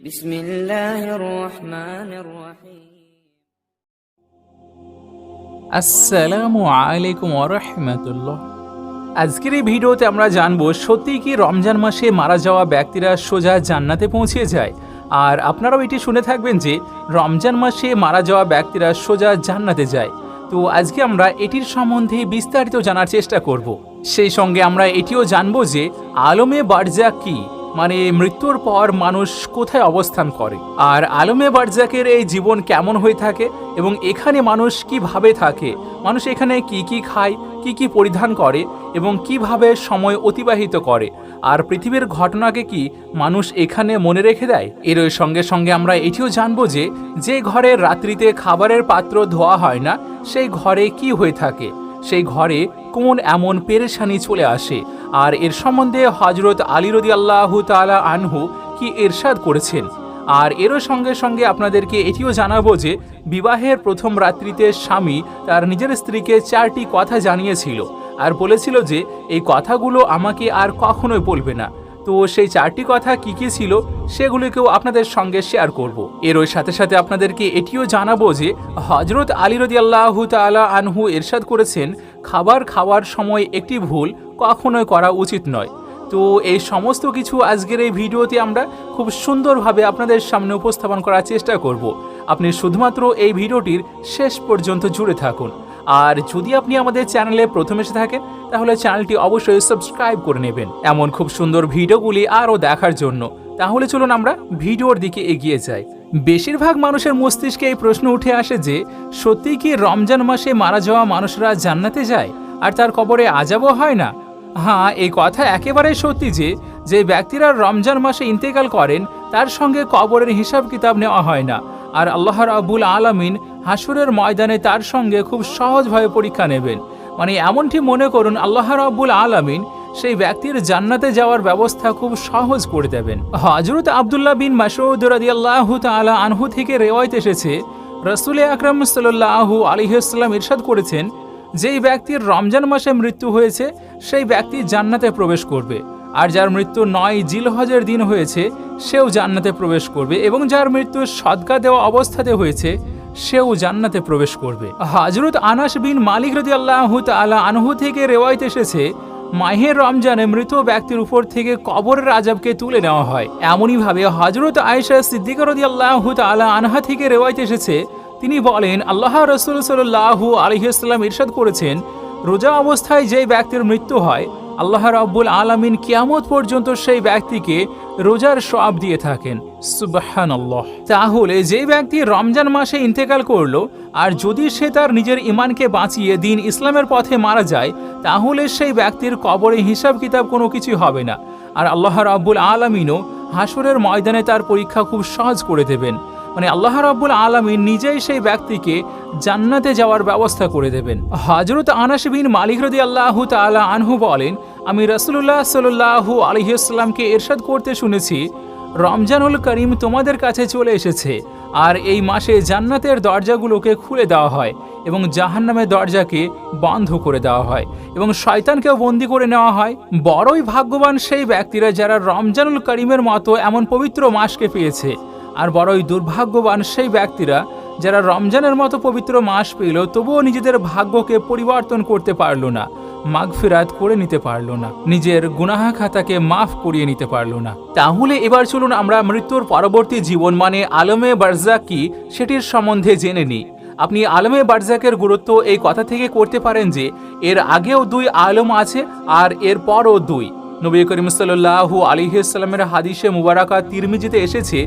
بسم الله الرحمن الرحيم আসসালামু আলাইকুম ওরহমতুল্লাহ আজকের এই ভিডিওতে আমরা জানবো সত্যি কি রমজান মাসে মারা যাওয়া ব্যক্তিরা সোজা জান্নাতে পৌঁছে যায় আর আপনারাও এটি শুনে থাকবেন যে রমজান মাসে মারা যাওয়া ব্যক্তিরা সোজা জান্নাতে যায় তো আজকে আমরা এটির সম্বন্ধে বিস্তারিত জানার চেষ্টা করব সেই সঙ্গে আমরা এটিও জানবো যে আলমে বারজাক কি মানে মৃত্যুর পর মানুষ কোথায় অবস্থান করে? আর আলমে বারজাকের এই জীবন কেমন হয়ে থাকে? এবং এখানে মানুষ কীভাবে থাকে? মানুষ এখানে কি কি খায়? কি কি পরিধান করে? এবং কীভাবে সময় অতিবাহিত করে? আর পৃথিবীর ঘটনাকে কি মানুষ এখানে মনে রেখে দেয়? এর সঙ্গে সঙ্গে আমরা এটিও জানব যে যে ঘরে রাত্রিতে খাবারের পাত্র ধোয়া হয় না, সেই ঘরে কি হয়ে থাকে? সেই ঘরে কোন এমন পেরেশানি চলে আসে? আর এর সম্বন্ধে হজরত আলী রদি আল্লাহ তালা আনহু কি এরশাদ করেছেন? আর এরও সঙ্গে সঙ্গে আপনাদেরকে এটিও জানাব যে, বিবাহের প্রথম রাত্রিতে স্বামী তার নিজের স্ত্রীকে চারটি কথা জানিয়েছিল। আর বলেছিল যে, এই কথাগুলো আমাকে আর কখনোই বলবে না। তো সেই চারটি কথা কি কি ছিল সেগুলিকেও আপনাদের সঙ্গে শেয়ার করব। এর ওই সাথে সাথে আপনাদেরকে এটিও জানাব যে হজরত আলী রদি আল্লাহ তালা আনহু এরশাদ করেছেন, খাবার খাওয়ার সময় একটি ভুল কখনোই করা উচিত নয়। তো এই সমস্ত কিছু আজকের এই ভিডিওতে আমরা খুব সুন্দরভাবে আপনাদের সামনে উপস্থাপন করার চেষ্টা করব। আপনি শুধুমাত্র এই ভিডিওটির শেষ পর্যন্ত জুড়ে থাকুন। আর যদি আপনি আমাদের চ্যানেলে প্রথম এসে থাকেন, তাহলে চ্যানেলটি অবশ্যই সাবস্ক্রাইব করে নেবেন এমন খুব সুন্দর ভিডিওগুলি আরও দেখার জন্য। তাহলে চলুন আমরা ভিডিওর দিকে এগিয়ে যাই। বেশিরভাগ মানুষের মস্তিষ্কে এই প্রশ্ন উঠে আসে যে, সত্যি কি রমজান মাসে মারা যাওয়া মানুষরা জান্নাতে যায় আর তার কবরে আজাবও হয় না? হ্যাঁ এই কথা একেবারেই সত্যি যে যে ব্যক্তিরা রমজান মাসে ইন্তেকাল করেন, তার সঙ্গে কবরের হিসাব কিতাব নেওয়া হয় না। আর আল্লাহ রাবুল আলামিন হাসুরের ময়দানে তার সঙ্গে খুব সহজভাবে পরীক্ষা নেবেন। মানে এমনটি মনে করুন, আল্লাহ রাবুল আলামিন সেই ব্যক্তির জান্নাতে যাওয়ার ব্যবস্থা খুব সহজ করে দেবেন। হজরত আবদুল্লাহ বিন মাসউদ রাদিয়াল্লাহু তাআলা আনহু থেকে রেওয়ায়ত এসেছে, রসুল আকরাম সাল্লাল্লাহু আলাইহিস ইরশাদ করেছেন, যেই ব্যক্তির রমজান মাসে মৃত্যু হয়েছে, সেই ব্যক্তি জান্নাতে প্রবেশ করবে। আর যার মৃত্যু নয় জিলহজের দিন হয়েছে, সেও জান্নাতে প্রবেশ করবে এবং যার মৃত্যু সদকা দেওয়া অবস্থাতে হয়েছে সেও জান্নাতে প্রবেশ করবে। হজরত আনাস বিন মালিক রদি আল্লাহ তালা আনহু থেকে রেওয়ায়ত এসেছে, মাহের রমজানে মৃত ব্যক্তির উপর থেকে কবরের আজাবকে তুলে নেওয়া হয়। এমনইভাবে হজরত আয়েশা সিদ্দিক রদি আল্লাহ তালা আনহা থেকে রেওয়ায়ত এসেছে, তিনি বলেন, আল্লাহ রসুল সাল্লাহু আলহিসাল্লাম ইরশাদ করেছেন, রোজা অবস্থায় যে ব্যক্তির মৃত্যু হয় আল্লাহ রাব্বুল আলামিন কিয়ামত পর্যন্ত সেই ব্যক্তিকে রোজার সব দিয়ে থাকেন। সুবহানাল্লাহ। তাহলে যে ব্যক্তি রমজান মাসে ইন্তেকাল করল, আর যদি সে তার নিজের ইমানকে বাঁচিয়ে দিন ইসলামের পথে মারা যায়, তাহলে সেই ব্যক্তির কবরে হিসাব কিতাব কোনো কিছু হবে না। আর আল্লাহ রাব্বুল আলামিনও হাসরের ময়দানে তার পরীক্ষা খুব সহজ করে দেবেন। মানে আল্লাহ রাব্বুল আলমী নিজেই সেই ব্যক্তিকে জান্নাতে যাওয়ার ব্যবস্থা করে দেবেন। হজরত আনাস বিন মালিক রদি আল্লাহ তালা আনহু বলেন, আমি রসুল্লাহ সাল্লাহু আলহিউসাল্লামকে এরশাদ করতে শুনেছি, রমজানুল করিম তোমাদের কাছে চলে এসেছে, আর এই মাসে জান্নাতের দরজাগুলোকে খুলে দেওয়া হয় এবং জাহান্নামের দরজাকে বন্ধ করে দেওয়া হয় এবং শয়তানকেও বন্দি করে নেওয়া হয়। বড়ই ভাগ্যবান সেই ব্যক্তিরা যারা রমজানুল করিমের মতো এমন পবিত্র মাসকে পেয়েছে। আর বড়ই দুর্ভাগ্যবান সেই ব্যক্তিরা যারা রমজানের মতো পবিত্র মাস পেল তবুও নিজেদের ভাগ্যকে পরিবর্তন করতে পারল না, মাগফিরাত করে নিতে পারল না, নিজের গুনাহা খাতাকে মাফ করিয়ে নিতে পারল না। তাহলে এবার চলুন আমরা মৃত্যুর পরবর্তী জীবন মানে আলমে বারজাক কি সেটির সম্বন্ধে জেনে নিই। আপনি আলমে বারজাকের গুরুত্ব এই কথা থেকে করতে পারেন যে, এর আগেও দুই আলম আছে আর এর পরও দুই। নবী করিম সাল্লাহু আলিহাস্লামের হাদিসে মুবারাকা তিরমিজিতে এসেছে,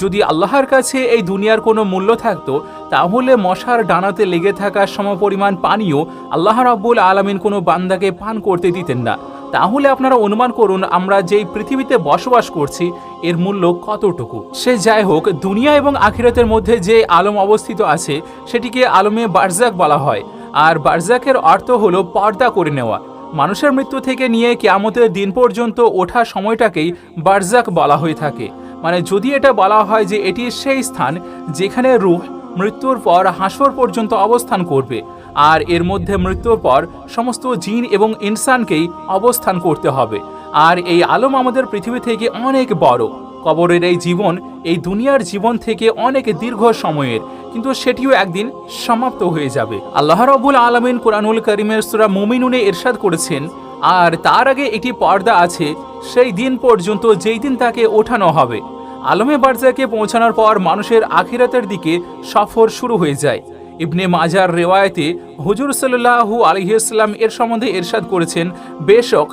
যদি আল্লাহর কাছে এই দুনিয়ার কোনো মূল্য থাকতো, তাহলে মশার ডানাতে লেগে থাকা সমপরিমাণ পানিও আল্লাহ রাব্বুল আলমিন কোনো বান্দাকে পান করতে দিতেন না। তাহলে আপনারা অনুমান করুন, আমরা যেই পৃথিবীতে বসবাস করছি, এর মূল্য কতটুকু? সে যাই হোক, দুনিয়া এবং আখিরাতের মধ্যে যে আলম অবস্থিত আছে, সেটিকে আলমে বারজাক বলা হয়। আর বারজাকের অর্থ হলো পর্দা করে নেওয়া। মানুষের মৃত্যু থেকে নিয়ে কেয়ামতের দিন পর্যন্ত ওঠা সময়টাকেই বার্জাক বলা হয়ে থাকে। মানে যদি এটা বলা হয় যে এটি সেই স্থান যেখানে রুহ মৃত্যুর পর হাসর পর্যন্ত অবস্থান করবে, আর এর মধ্যে মৃত্যুর পর সমস্ত জিন এবং ইনসানকেই অবস্থান করতে হবে। আর এই আলম আমাদের পৃথিবী থেকে অনেক বড়। কবরের এই জীবন, এই দুনিয়ার জীবন থেকে অনেক দীর্ঘ সময়ের, কিন্তু সেটিও একদিন সমাপ্ত হয়ে যাবে। আল্লাহ রবুল আলমিন কোরআনুল করিমের সুরা মুমিনুনে এরশাদ করেছেন, আর তার আগে একটি পর্দা আছে, সেই দিন পর্যন্ত যেই দিন তাকে ওঠানো হবে। আলমে বার্জাকে পৌঁছানোর পর মানুষের আখিরাতের দিকে সফর শুরু হয়ে যায়। ইবনে মাজার রেওয়ায়তে হুজুর সাল্লাহু আলহিউসাল্লাম এর সম্বন্ধে এরশাদ করেছেন, বেশক,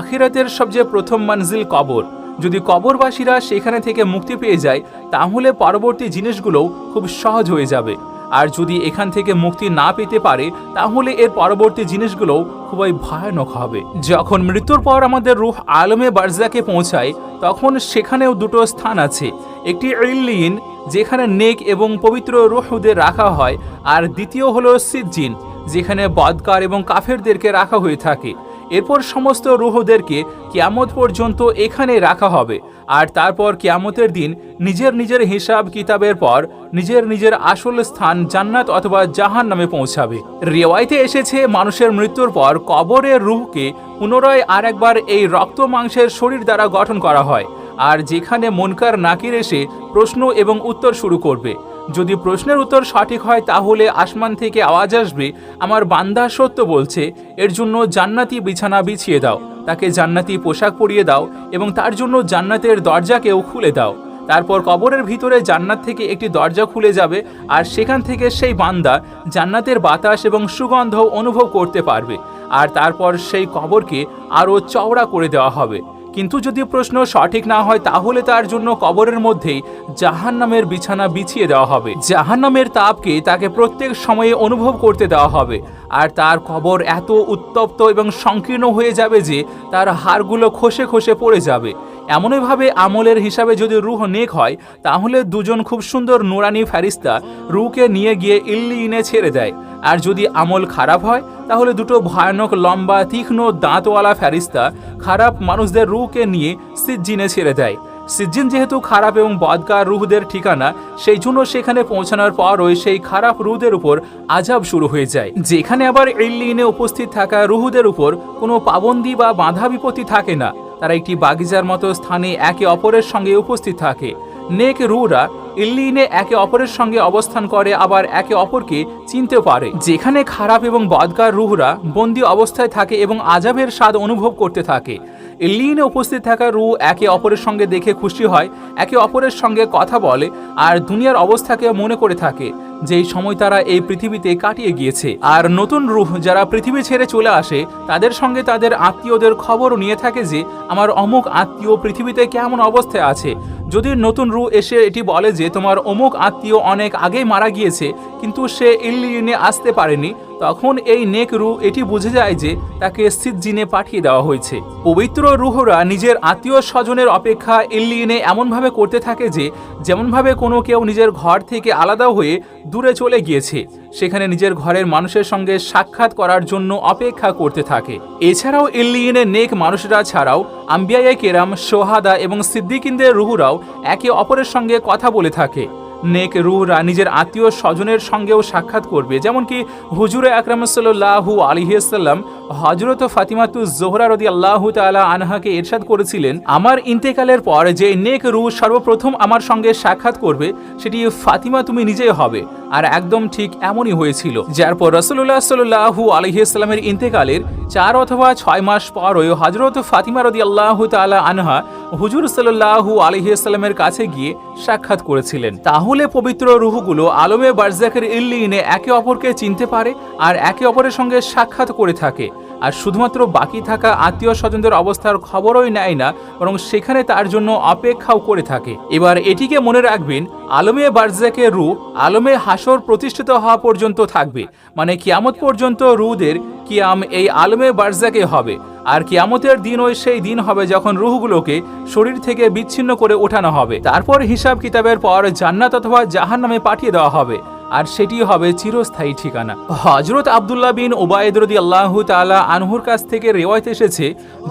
আখিরাতের সবচেয়ে প্রথম মঞ্জিল কবর। যদি কবরবাসীরা সেখানে থেকে মুক্তি পেয়ে যায়, তাহলে পরবর্তী জিনিসগুলোও খুব সহজ হয়ে যাবে। আর যদি এখান থেকে মুক্তি না পেতে পারে, তাহলে এর পরবর্তী জিনিসগুলোও খুবই ভয়ানক হবে। যখন মৃত্যুর পর আমাদের রুহ আলমে বার্জাকে পৌঁছায়, তখন সেখানেও দুটো স্থান আছে। একটি ইল্লিন, যেখানে নেক এবং পবিত্র রুহদের রাখা হয়, আর দ্বিতীয় হলো সিজ্জিন, যেখানে বদকার এবং কাফেরদেরকে রাখা হয়ে থাকে। এরপর সমস্ত রুহদেরকে কিয়ামত পর্যন্ত এখানে রাখা হবে। আর তারপর কিয়ামতের দিন নিজের নিজের হিসাব কিতাবের পর নিজের নিজের আসল স্থান জান্নাত অথবা জাহান নামে পৌঁছাবে। রেওয়াইতে এসেছে মানুষের মৃত্যুর পর কবরের রুহকে পুনরায় আরেকবার এই রক্ত মাংসের শরীর দ্বারা গঠন করা হয়। আর যেখানে মনকার নাকির এসে প্রশ্ন এবং উত্তর শুরু করবে। যদি প্রশ্নের উত্তর সঠিক হয়, তাহলে আসমান থেকে আওয়াজ আসবে। আমার বান্দা সত্য বলছে, এর জন্য জান্নাতি বিছানা বিছিয়ে দাও, তাকে জান্নাতি পোশাক পরিয়ে দাও এবং তার জন্য জান্নাতের দরজাকেও খুলে দাও। তারপর কবরের ভিতরে জান্নাত থেকে একটি দরজা খুলে যাবে আর সেখান থেকে সেই বান্দা জান্নাতের বাতাস এবং সুগন্ধ অনুভব করতে পারবে। আর তারপর সেই কবরকে আরও চওড়া করে দেওয়া হবে। কিন্তু যদি প্রশ্ন সঠিক না হয়, তাহলে তার জন্য কবরের মধ্যেই জাহান নামের বিছানা বিছিয়ে দেওয়া হবে। জাহান নামের তাপকে তাকে প্রত্যেক সময়ে অনুভব করতে দেওয়া হবে। আর তার কবর এত উত্তপ্ত এবং সংকীর্ণ হয়ে যাবে যে, তার হাড়গুলো খসে খসে পড়ে যাবে। এমনইভাবে আমলের হিসাবে যদি রুহ নেক হয়, তাহলে দুজন খুব সুন্দর নোরানি ফ্যারিস্তা রুকে নিয়ে গিয়ে ইল্লিনে ছেড়ে দেয়। আর যদি আমল খারাপ হয়, তাহলে দুটো ভয়ানক, লম্বা, তীক্ষ্ণ দাঁতওয়ালা ফ্যারিস্তা খারাপ মানুষদের রুকে নিয়ে সিজ্জিনে ছেড়ে দেয়। সিজ্জিন যেহেতু খারাপ এবং বদকার রুহদের ঠিকানা, সেই জন্য সেখানে পৌঁছানোর পরই সেই খারাপ রুহদের উপর আজাব শুরু হয়ে যায়। যেখানে আবার ইল্লিনে উপস্থিত থাকা রুহুদের উপর কোনো পাবন্দি বা বাধা বিপত্তি থাকে না। তারা একটি বাগিচার মতো স্থানে একে অপরের সঙ্গে উপস্থিত থাকে। নেক রুরা ইল্লিনে একে অপরের সঙ্গে অবস্থান করে, আবার একে অপরকে চিনতে পারে। যেখানে খারাপ এবং বদকার রুহরা বন্দি অবস্থায় থাকে এবং আজাবের স্বাদ অনুভব করতে থাকে। ইল্লিনে উপস্থিত থাকা রু একে অপরের সঙ্গে দেখে খুশি হয়, একে অপরের সঙ্গে কথা বলে, আর দুনিয়ার অবস্থাকে মনে করে থাকে। যেই সময় তারা এই পৃথিবীতে কাটিয়ে গিয়েছে। আর নতুন রুহ যারা পৃথিবী ছেড়ে চলে আসে, তাদের সঙ্গে তাদের আত্মীয়দের খবরও নিয়ে থাকে যে, আমার অমুক আত্মীয় পৃথিবীতে কেমন অবস্থায় আছে। যদি নতুন রু এসে এটি বলে যে, তোমার অমুক আত্মীয় অনেক আগেই মারা গিয়েছে, কিন্তু সে ইল্লিনে আসতে পারেনি তখন এই নেক রু এটি বুঝে যায় যে তাকে সিজ্জিনে পাঠিয়ে দেওয়া হয়েছে। পবিত্র রুহরা নিজের আত্মীয় স্বজনের অপেক্ষা ইল্লিনে এমনভাবে করতে থাকে যে, যেমনভাবে কোনো কেউ নিজের ঘর থেকে আলাদা হয়ে দূরে চলে গিয়েছে, সেখানে নিজের ঘরের মানুষের সঙ্গে সাক্ষাৎ করার জন্য অপেক্ষা করতে থাকে। এছাড়াও ইল্লিয়নের নেক মানুষরা ছাড়াও আম্বিয়ায় কেরাম, সোহাদা এবং সিদ্দিকিনদের রুহুরাও একে অপরের সঙ্গে কথা বলে থাকে। নেক রুহরা নিজের আত্মীয় স্বজনের সঙ্গেও সাক্ষাৎ করবে। যেমনকি হুজুরে আকরাম সাল্লাহু আলিহাল্লাম হজরত ফাতিমাতু জোহরা রদি আল্লাহ তালা আনহাকে এরশাদ করেছিলেন, আমার ইন্তেকালের পর যে নেক রুহ সর্বপ্রথম আমার সঙ্গে সাক্ষাৎ করবে, সেটি ফাতিমা তুমি নিজেই হবে। আর একদম ঠিক এমনই হয়েছিল, যার পর রসুল্লাহ সাল্লাহু আলহিসাল্লামের ইন্তেকালের চার অথবা ছয় মাস পরই হজরত ফাতিমা রদি আল্লাহ তালা আনহা হুজুর সাল্লাহু আলহিসাল্লামের কাছে গিয়ে সাক্ষাৎ করেছিলেন। তাহলে পবিত্র রুহগুলো আলমে বারজাকের ইল্লিনে একে অপরকে চিনতে পারে আর একে অপরের সঙ্গে সাক্ষাৎ করে থাকে। আর শুধুমাত্র বাকি থাকা আত্মীয় স্বজনদের অবস্থার খবরই নেয় না, বরং সেখানে তার জন্য অপেক্ষাও করে থাকে। এবার এটিকে মনে রাখবেন, আলমে বারজাকে রু আলমে হাসর প্রতিষ্ঠিত হওয়া পর্যন্ত থাকবে। মানে কিয়ামত পর্যন্ত রুদের কিয়াম এই আলমে বার্জাকে হবে। আর কিয়ামতের দিন ওই সেই দিন হবে যখন রুহগুলোকে শরীর থেকে বিচ্ছিন্ন করে ওঠানো হবে। তারপর হিসাব কিতাবের পর জান্নাত অথবা জাহান নামে পাঠিয়ে দেওয়া হবে। আর সেটি হবে চিরস্থায়ী ঠিকানা। হজরত আবদুল্লাহ বিন ওবায়দ রদি আল্লাহ তালা আনহুর কাছ থেকে রেওয়ায়ত এসেছে,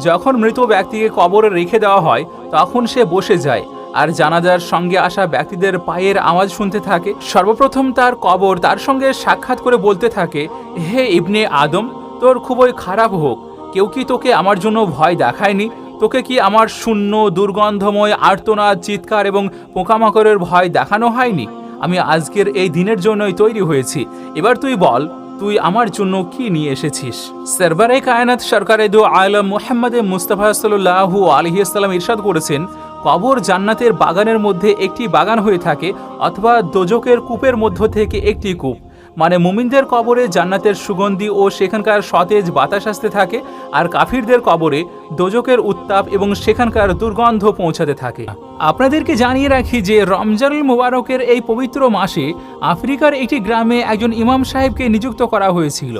যখন মৃত ব্যক্তিকে কবরে রেখে দেওয়া হয়, তখন সে বসে যায় আর জানাজার সঙ্গে আসা ব্যক্তিদের পায়ের আওয়াজ শুনতে থাকে। সর্বপ্রথম তার কবর তার সঙ্গে সাক্ষাৎ করে বলতে থাকে, হে ইবনে আদম, তোর খুবই খারাপ হোক। কেউ কি তোকে আমার জন্য ভয় দেখায়নি? তোকে কি আমার শূন্য, দুর্গন্ধময়, আর্তনাদ, চিৎকার এবং পোকামাকড়ের ভয় দেখানো হয়নি? আমি আজকের এই দিনের জন্যই তৈরি হয়েছি। এবার তুই বল, তুই আমার জন্য কি নিয়ে এসেছিস? সেরবারে কায়নাত সরকারে দু আলম মোহাম্মদে মুস্তাফা সাল্লাহু আলহিসাল্লাম ইরশাদ করেছেন, কবর জান্নাতের বাগানের মধ্যে একটি বাগান হয়ে থাকে অথবা দোজকের কূপের মধ্য থেকে একটি কূপ। মানে মুমিনদের কবরে জান্নাতের সুগন্ধি ও সেখানকার সতেজ বাতাস আসতে থাকে, আর কাফিরদের কবরে দোজকের উত্তাপ এবং সেখানকার দুর্গন্ধ পৌঁছাতে থাকে। আপনাদেরকে জানিয়ে রাখি যে রমজানুল মুবারকের এই পবিত্র মাসে আফ্রিকার একটি গ্রামে একজন ইমাম সাহেবকে নিযুক্ত করা হয়েছিল।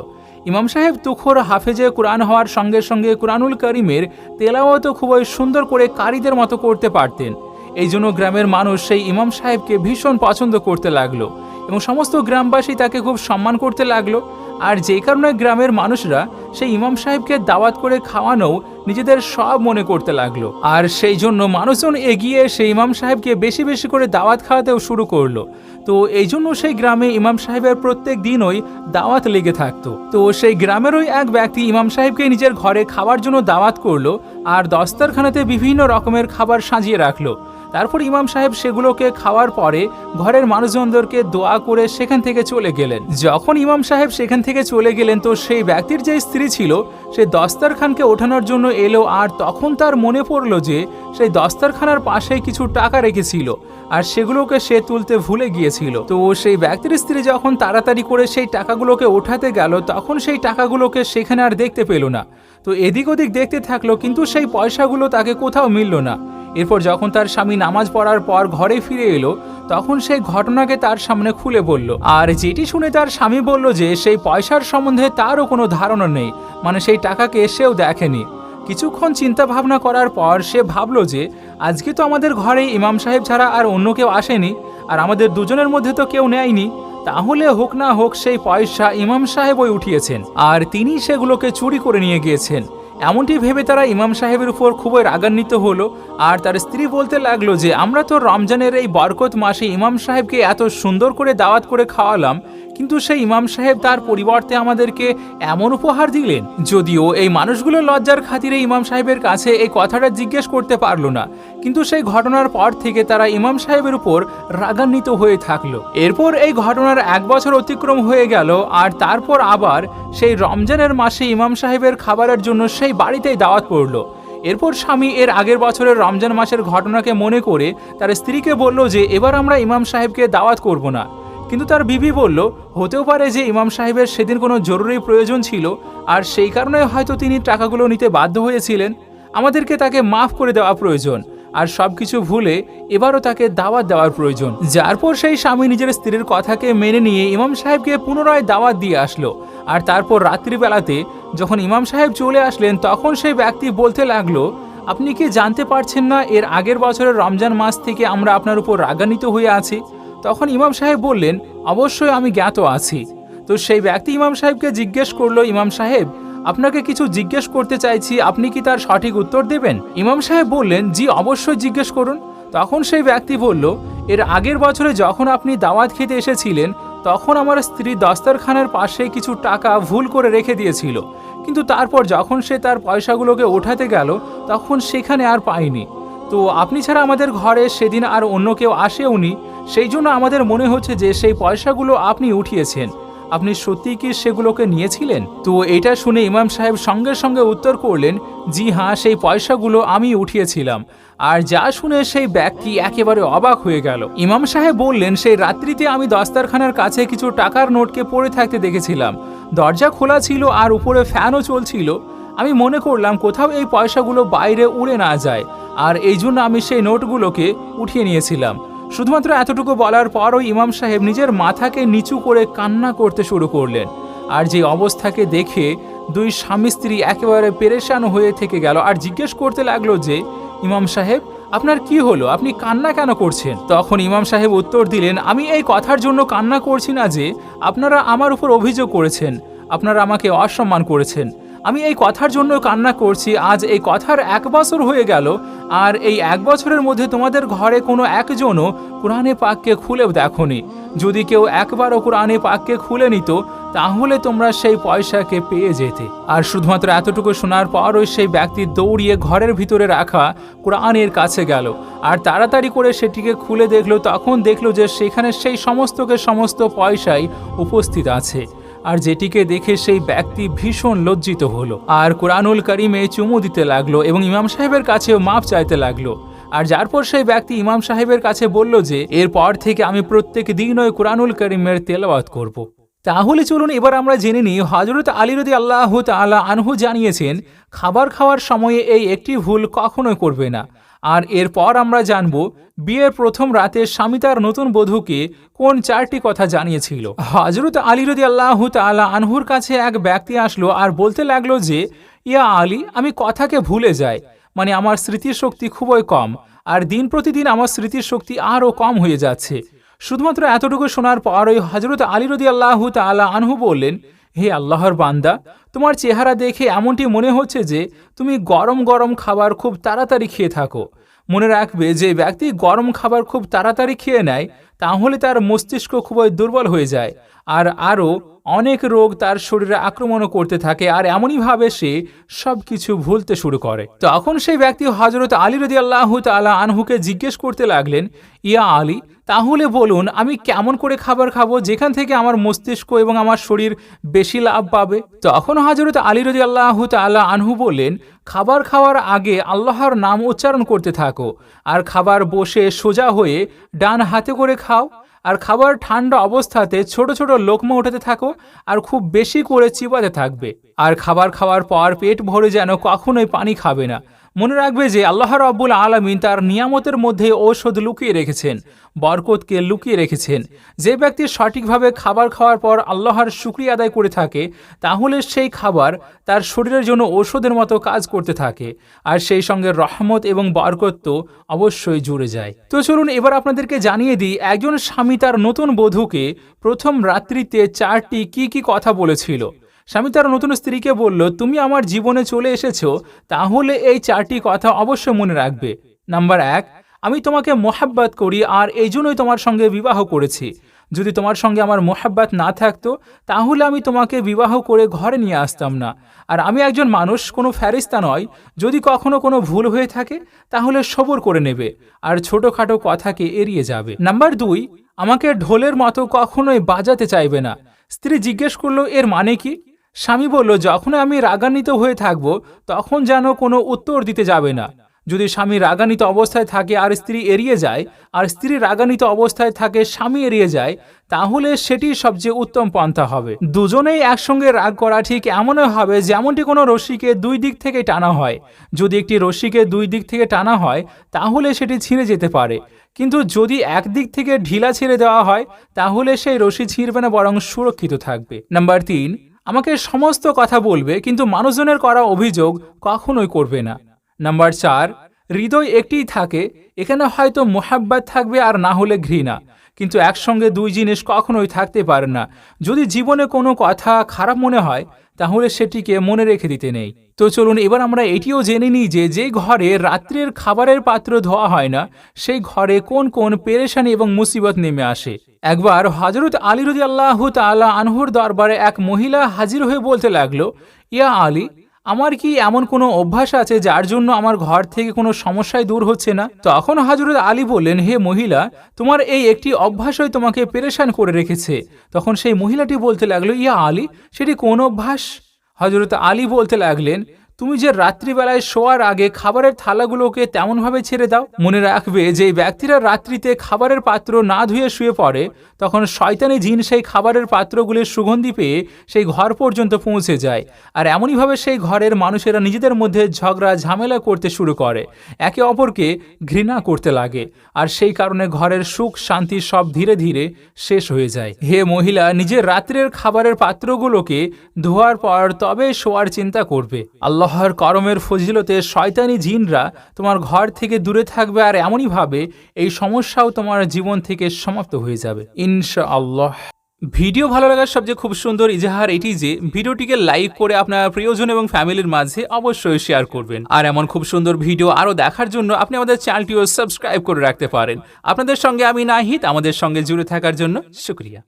ইমাম সাহেব তুখর হাফেজে কোরআন হওয়ার সঙ্গে সঙ্গে কোরআনুল করিমের তেলাওয়াত খুবই সুন্দর করে কারিদের মতো করতে পারতেন। এই জন্য গ্রামের মানুষ সেই ইমাম সাহেবকে ভীষণ পছন্দ করতে লাগল। এবং সমস্ত গ্রামবাসী তাকে খুব সম্মান করতে লাগল। আর যেই কারণে গ্রামের মানুষরা সেই ইমাম সাহেবকে দাওয়াত করে খাওয়ানো নিজেদের সব মনে করতে লাগল। আর সেই জন্য মানুষজন এগিয়ে সেই ইমাম সাহেবকে বেশি বেশি করে দাওয়াত খাওয়াতেও শুরু করল। তো এই জন্য সেই গ্রামে ইমাম সাহেবের প্রত্যেক দিনই দাওয়াত লেগে থাকতো। তো সেই গ্রামেরই এক ব্যক্তি ইমাম সাহেবকে নিজের ঘরে খাওয়ার জন্য দাওয়াত করল আর দস্তারখানাতে বিভিন্ন রকমের খাবার সাজিয়ে রাখল। তারপর ইমাম সাহেব সেগুলোকে খাওয়ার পরে ঘরের মানুষজনদেরকে দোয়া করে সেখান থেকে চলে গেলেন। যখন ইমাম সাহেব সেখান থেকে চলে গেলেন তো সেই ব্যক্তির যে স্ত্রী ছিল, সে দস্তারখানকে ওঠানোর জন্য এলো আর তখন তার মনে পড়ল যে সেই দস্তারখানার পাশে কিছু টাকা রেখেছিল আর সেগুলোকে সে তুলতে ভুলে গিয়েছিল। তো সেই ব্যক্তির স্ত্রী যখন তাড়াতাড়ি করে সেই টাকাগুলোকে ওঠাতে গেল, তখন সেই টাকাগুলোকে সেখানে আর দেখতে পেল না। তো এদিক ওদিক দেখতে থাকল, কিন্তু সেই পয়সাগুলো তাকে কোথাও মিলল না। এরপর যখন তার স্বামী নামাজ পড়ার পর ঘরে ফিরে এলো, তখন সেই ঘটনাকে তার সামনে খুলে বলল। আর যেটি শুনে তার স্বামী বলল যে, সেই পয়সার সম্বন্ধে তারও কোনো ধারণা নেই মানে সেই টাকাকে সেও দেখেনি। কিছুক্ষণ চিন্তা ভাবনা করার পর সে ভাবলো যে, আজকে তো আমাদের ঘরে ইমাম সাহেব ছাড়া আর অন্য কেউ আসেনি, আর আমাদের দুজনের মধ্যে তো কেউ নেয়নি। তাহলে হোক না হোক, সেই পয়সা ইমাম সাহেবই উঠিয়েছেন, আর তিনি সেগুলোকে চুরি করে নিয়ে গিয়েছেন। এমনটি ভেবে তারা ইমাম সাহেবের উপর খুবই রাগান্বিত হলো, আর তার স্ত্রী বলতে লাগল যে, আমরা তো রমজানের এই বরকত মাসে ইমাম সাহেবকে এত সুন্দর করে দাওয়াত করে খাওয়ালাম কিন্তু সেই ইমাম সাহেব তার পরিবর্তে আমাদেরকে এমন উপহার দিলেন, যদিও এই মানুষগুলো লজ্জার খাতিরে ইমাম সাহেবের কাছে এই কথাটা জিজ্ঞেস করতে পারল না। কিন্তু সেই ঘটনার পর থেকে তারা ইমাম সাহেবের উপর রাগান্বিত হয়ে থাকল। এরপর এই ঘটনার এক বছর অতিক্রম হয়ে গেল, আর তারপর আবার সেই রমজানের মাসে ইমাম সাহেবের খাবারের জন্য সেই বাড়িতেই দাওয়াত পড়ল। এরপর স্বামী এর আগের বছরের রমজান মাসের ঘটনাকে মনে করে তার স্ত্রীকে বলল যে, এবার আমরা ইমাম সাহেবকে দাওয়াত করব না। কিন্তু তার বিবি বলল, হতেও পারে যে ইমাম সাহেবের সেদিন কোনো জরুরি প্রয়োজন ছিল, আর সেই কারণে হয়তো তিনি টাকাগুলো নিতে বাধ্য হয়েছিলেন। আমাদেরকে তাকে মাফ করে দেওয়া প্রয়োজন, আর সব কিছু ভুলে এবারও তাকে দাওয়াত দেওয়ার প্রয়োজন। যার পর সেই স্বামী নিজের স্ত্রীর কথাকে মেনে নিয়ে ইমাম সাহেবকে পুনরায় দাওয়াত দিয়ে আসলো। আর তারপর রাত্রিবেলাতে যখন ইমাম সাহেব চলে আসলেন, তখন সেই ব্যক্তি বলতে লাগল, আপনি কি জানতে পারছেন না এর আগের বছরের রমজান মাস থেকে আমরা আপনার উপর রাগান্বিত হয়ে আছি? তখন ইমাম সাহেব বললেন, অবশ্যই আমি জ্ঞাত আছি। তো সেই ব্যক্তি ইমাম সাহেবকে জিজ্ঞেস করল, ইমাম সাহেব, আপনাকে কিছু জিজ্ঞেস করতে চাইছি, আপনি কি তার সঠিক উত্তর দেবেন? ইমাম সাহেব বললেন, জি, অবশ্যই জিজ্ঞেস করুন। তখন সেই ব্যক্তি বলল, এর আগের বছরে যখন আপনি দাওয়াত খেতে এসেছিলেন, তখন আমার স্ত্রী দস্তারখানার পাশে কিছু টাকা ভুল করে রেখে দিয়েছিল। কিন্তু তারপর যখন সে তার পয়সাগুলোকে ওঠাতে গেল, তখন সেখানে আর পায়নি। তো আপনি ছাড়া আমাদের ঘরে সেদিন আর অন্য কেউ আসেওনি সেই জন্য আমাদের মনে হচ্ছে যে সেই পয়সাগুলো আপনি উঠিয়েছেন। আপনি সত্যি কি সেগুলোকে নিয়েছিলেন? তো এটা শুনে ইমাম সাহেব সঙ্গে সঙ্গে উত্তর করলেন, জি হ্যাঁ সেই পয়সাগুলো আমি উঠিয়েছিলাম। আর যা শুনে সেই ব্যক্তি একেবারে অবাক হয়ে গেল। ইমাম সাহেব বললেন, সেই রাত্রিতে আমি দস্তারখানার কাছে কিছু টাকার নোটকে পড়ে থাকতে দেখেছিলাম। দরজা খোলা ছিল আর উপরে ফ্যানও চলছিল। আমি মনে করলাম, কোথাও এই পয়সাগুলো বাইরে উড়ে না যায়। আর এই জন্য আমি সেই নোটগুলোকে উঠিয়ে নিয়েছিলাম। শুধুমাত্র এতটুকু বলার পরও ইমাম সাহেব নিজের মাথাকে নিচু করে কান্না করতে শুরু করলেন। আর যে অবস্থাকে দেখে দুই স্বামী স্ত্রী একেবারে পেরেশান হয়ে থেকে গেল। আর জিজ্ঞেস করতে লাগল যে, ইমাম সাহেব, আপনার কি হলো? আপনি কান্না কেন করছেন? তখন ইমাম সাহেব উত্তর দিলেন, আমি এই কথার জন্য কান্না করছি না যে, আপনারা আমার উপর অভিযোগ করেছেন, আপনারা আমাকে অসম্মান করেছেন। আমি এই কথার জন্য কান্না করছি। আজ এই কথার এক বছর হয়ে গেল, আর এই এক বছরের মধ্যে তোমাদের ঘরে কোনো একজনও কোরআনে পাককে খুলেও দেখনি। যদি কেউ একবারও কোরআনে পাককে খুলে নিত, তাহলে তোমরা সেই পয়সাকে পেয়ে যেতে। আর শুধুমাত্র এতটুকু শোনার পরই সেই ব্যক্তি দৌড়িয়ে ঘরের ভিতরে রাখা কোরআনের কাছে গেল। আর তাড়াতাড়ি করে সেটিকে খুলে দেখল, তখন দেখল যে সেখানে সেই সমস্তকে সমস্ত পয়সাই উপস্থিত আছে। আর যেটিকে দেখে সেই ব্যক্তি ভীষণ লজ্জিত হলো। আর কোরআনুল করিমে চুমু দিতে লাগল এবং ইমাম সাহেবের কাছেও মাপ চাইতে লাগল। আর যার পর সেই ব্যক্তি ইমাম সাহেবের কাছে বলল যে, এরপর থেকে আমি প্রত্যেক দিন ওই কোরআনুল করিমের তেলাওয়াত করব। তাহলে চলুন এবার আমরা জেনে নিই হজরত আলী রদি আল্লাহ তাআলা আনহু জানিয়েছেন, খাবার খাওয়ার সময়ে এই একটি ভুল কখনোই করবে না। আর এরপর আমরা জানব বিয়ের প্রথম রাতে স্বামী তার নতুন বধূকে কোন চারটি কথা জানিয়েছিল। হজরত আলী রদি আল্লাহ তাআলা আনহুর কাছে এক ব্যক্তি আসলো আর বলতে লাগল যে, ইয়া আলী, আমি কথাকে ভুলে যাই। মানে আমার স্মৃতির শক্তি খুবই কম আর দিন প্রতিদিন আমার স্মৃতির শক্তি আরও কম হয়ে যাচ্ছে। শুধুমাত্র এতটুকু শোনার পর ওই হজরত আলী রদি আল্লাহ তাআলা আনহু বললেন হে আল্লাহর বান্দা, তোমার চেহারা দেখে এমনটি মনে হচ্ছে যে তুমি গরম গরম খাবার খুব তাড়াতাড়ি খেয়ে থাকো। মনে রাখবে যে ব্যক্তি গরম খাবার খুব তাড়াতাড়ি খেয়ে নেয়, তাহলে তার মস্তিষ্ক খুবই দুর্বল হয়ে যায়। আর আরও অনেক রোগ তার শরীরে আক্রমণও করতে থাকে আর এমনইভাবে সে সব কিছু ভুলতে শুরু করে। তখন সেই ব্যক্তি হজরত আলী রদি আল্লাহ তালা আনহুকে জিজ্ঞেস করতে লাগলেন, ইয়া আলী, তাহলে বলুন, আমি কেমন করে খাবার খাব যেখান থেকে আমার মস্তিষ্ক এবং আমার শরীর বেশি লাভ পাবে? তখন হজরত আলী রদি আল্লাহ তাল্লাহ আনহু বললেন, খাবার খাওয়ার আগে আল্লাহর নাম উচ্চারণ করতে থাকো, আর খাবার বসে সোজা হয়ে ডান হাতে করে খাও। আর খাবার ঠান্ডা অবস্থাতে ছোট ছোট লোকমা উঠাতে থাকো আর খুব বেশি করে চিবাতে থাকবে। আর খাবার খাওয়ার পর পেট ভরে যেন কখনোই পানি খাবে না। মনে রাখবে যে আল্লাহ রব্বুল আলমিন তার নিয়ামতের মধ্যে ঔষধ লুকিয়ে রেখেছেন, বরকতকে লুকিয়ে রেখেছেন। যে ব্যক্তি সঠিকভাবে খাবার খাওয়ার পর আল্লাহর শুক্রিয়া আদায় করে থাকে, তাহলে সেই খাবার তার শরীরের জন্য ঔষধের মতো কাজ করতে থাকে। আর সেই সঙ্গে রহমত এবং বরকত তো অবশ্যই জুড়ে যায়। তো চলুন এবার আপনাদেরকে জানিয়ে দিই, একজন স্বামী তার নতুন বধূকে প্রথম রাত্রিতে চারটি কি কি কথা বলেছিল। স্বামী তার নতুন স্ত্রীকে বলল, তুমি আমার জীবনে চলে এসেছ, তাহলে এই চারটি কথা অবশ্যই মনে রাখবে। নাম্বার এক, আমি তোমাকে মোহাব্বাত করি আর এই জন্যই তোমার সঙ্গে বিবাহ করেছি। যদি তোমার সঙ্গে আমার মোহাব্বাত না থাকতো, তাহলে আমি তোমাকে বিবাহ করে ঘরে নিয়ে আসতাম না। আর আমি একজন মানুষ, কোনো ফ্যারিস্তা নয়। যদি কখনো কোনো ভুল হয়ে থাকে, তাহলে সবর করে নেবে, আর ছোটোখাটো কথাকে এড়িয়ে যাবে। নাম্বার দুই, আমাকে ঢোলের মতো কখনোই বাজাতে চাইবে না। স্ত্রী জিজ্ঞেস করল, এর মানে কি? স্বামী বলল, যখন আমি রাগান্বিত হয়ে থাকব, তখন যেন কোনো উত্তর দিতে যাবে না। যদি স্বামী রাগান্বিত অবস্থায় থাকে আর স্ত্রী এড়িয়ে যায়, আর স্ত্রী রাগান্বিত অবস্থায় থাকে, স্বামী এড়িয়ে যায়, তাহলে সেটি সবচেয়ে উত্তম পন্থা হবে। দুজনেই একসঙ্গে রাগ করা ঠিক এমনই হবে যেমনটি কোনো রশ্মিকে দুই দিক থেকে টানা হয়। যদি একটি রশ্মিকে দুই দিক থেকে টানা হয়, তাহলে সেটি ছিঁড়ে যেতে পারে। কিন্তু যদি একদিক থেকে ঢিলা ছেড়ে দেওয়া হয়, তাহলে সেই রশি ছিঁড়বে না, বরং সুরক্ষিত থাকবে। নাম্বার তিন আমাকে সমস্ত কথা বলবে, কিন্তু মানুষজনের করা অভিযোগ কখনোই করবে না। নাম্বার চার, হৃদয় একটিই থাকে, এখানে হয়তো মোহাব্বাত থাকবে আর না হলে ঘৃণা। কিন্তু একসঙ্গে দুই জিনিস কখনোই থাকতে পারে না। যদি জীবনে কোনো কথা খারাপ মনে হয় তাহলে সেটিকে মনে রেখে দিতে নেই। তো চলুন, এবার আমরা এটিও জেনে নিই যে যে ঘরে রাত্রের খাবারের পাত্র ধোয়া হয় না, সেই ঘরে কোন কোন পেরেশানি এবং মুসিবত নেমে আসে। একবার হজরত আলী রদি আল্লাহ তালা আনহুর দরবারে এক মহিলা হাজির হয়ে বলতে লাগল, ইয়া আলী আমার কি এমন কোনো অভ্যাস আছে যার জন্য আমার ঘর থেকে কোনো সমস্যায় দূর হচ্ছে না? তখন হাজরত আলী বললেন, হে মহিলা, তোমার এই একটি অভ্যাসই তোমাকে পেরেশান করে রেখেছে। তখন সেই মহিলাটি বলতে লাগল, ইয়া আলী, সেটি কোন অভ্যাস? হজরত আলী বলতে লাগলেন তুমি যে রাত্রিবেলায় শোয়ার আগে খাবারের থালাগুলোকে তেমনভাবে ছেড়ে দাও। মনে রাখবে যে ব্যক্তিরা রাত্রিতে খাবারের পাত্র না ধুয়ে শুয়ে পড়ে, তখন শয়তানি জিন সেই খাবারের পাত্রগুলির সুগন্ধি পেয়ে সেই ঘর পর্যন্ত পৌঁছে যায়। আর এমনইভাবে সেই ঘরের মানুষেরা নিজেদের মধ্যে ঝগড়া, ঝামেলা করতে শুরু করে। একে অপরকে ঘৃণা করতে লাগে। আর সেই কারণে ঘরের সুখ, শান্তি সব ধীরে ধীরে শেষ হয়ে যায়। হে মহিলা, নিজের রাত্রের খাবারের পাত্রগুলোকে ধোয়ার পর তবে শোয়ার চিন্তা করবে। আল্লাহর করমের ফজিলতে শয়তানি জিনরা তোমার ঘর থেকে দূরে থাকবে আর এমনইভাবে এই সমস্যাও তোমার জীবন থেকে সমাপ্ত হয়ে যাবে। ইনশা আল্লাহ ভিডিও ভালো লাগার সবচেয়ে খুব সুন্দর ইজাহার এটি যে, ভিডিওটিকে লাইক করে আপনার প্রিয়জন এবং ফ্যামিলির মাঝে অবশ্যই শেয়ার করবেন। আর এমন খুব সুন্দর ভিডিও আরও দেখার জন্য আপনি আমাদের চ্যানেলটিও সাবস্ক্রাইব করে রাখতে পারেন। আপনাদের সঙ্গে আমি নাহিদ, আমাদের সঙ্গে জুড়ে থাকার জন্য শুক্রিয়া।